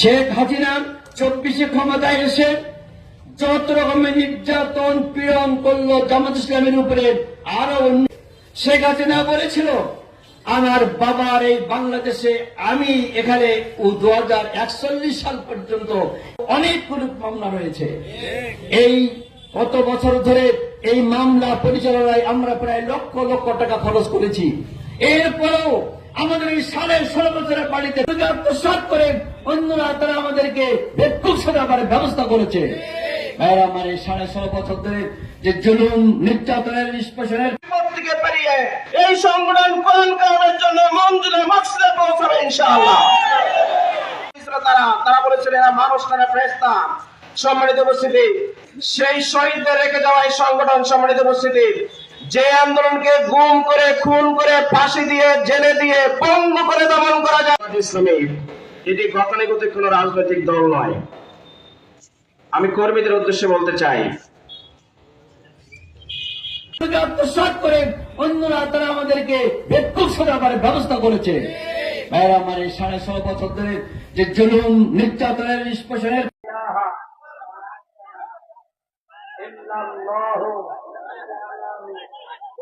শেখ হাসিনা চব্বিশে ক্ষমতায় এসে যত রকমের নির্যাতন, পীড়ন করল জামাত ইসলামের উপরে, আরও শেখ হাসিনা বলেছিল, আমার বাবার এই বাংলাদেশে আমি এখানে দু হাজার একচল্লিশ সাল পর্যন্ত অনেক অনেকগুলো মামলা রয়েছে। এই কত বছর ধরে এই মামলা পরিচালনায় আমরা প্রায় লক্ষ লক্ষ টাকা খরচ করেছি। এরপরেও আমাদের এই সাড়ে ষোলো বছরের বাড়িতে আত্মসাত করে অন্যরা তারা আমাদেরকে বেকুব সাজাবার ব্যবস্থা করেছে। আমার এই সাড়ে ষোলো বছর ধরে যে জুলুম, নির্যাতনের নিষ্পেষণের এই সংগঠন কোরআন কালামের জন্য মঞ্জুরে পৌঁছাবে তারা তারা বলেছিলেন, এরা মানুষ না সম্মানিত উপস্থিতি, সেই শহীদদের রেখে যাওয়া এই সংগঠন, সম্মানিত উপস্থিতি যে আন্দোলনকে গুম করে খুন করে ফাঁসি দিয়ে জেলে দিয়ে বন্ধ করে দমন করা যায়। ইসলামী এটি গতানুগতিক কোন রাজনৈতিক দল নয়। আমি কর্মীদের উদ্দেশ্যে বলতে চাই আত্মসাত করে অন্যরা তারা আমাদেরকে বেক্ষক ব্যবস্থা করেছে। ভাইরা আমার এই সাড়ে ছ বছর ধরে যে জুলুম নির্যাতনের নিষ্পোষণের الله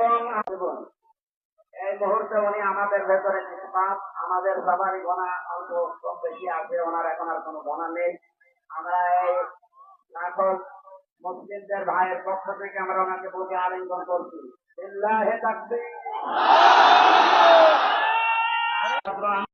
এবং এই মুহূর্তে উনি আমাদের ভেতরে নিষ্পাপ আমাদের সবারই গোনা অল্প কম বেশি আছে, ওনার এখন আর কোনো গোনা নেই। আমরা এই নাটক মুসলিমদের ভাইয়ের পক্ষ থেকে আমরা ওনাকে বলতে আলিঙ্গন করছি। ইল্লাহে তাকবীর।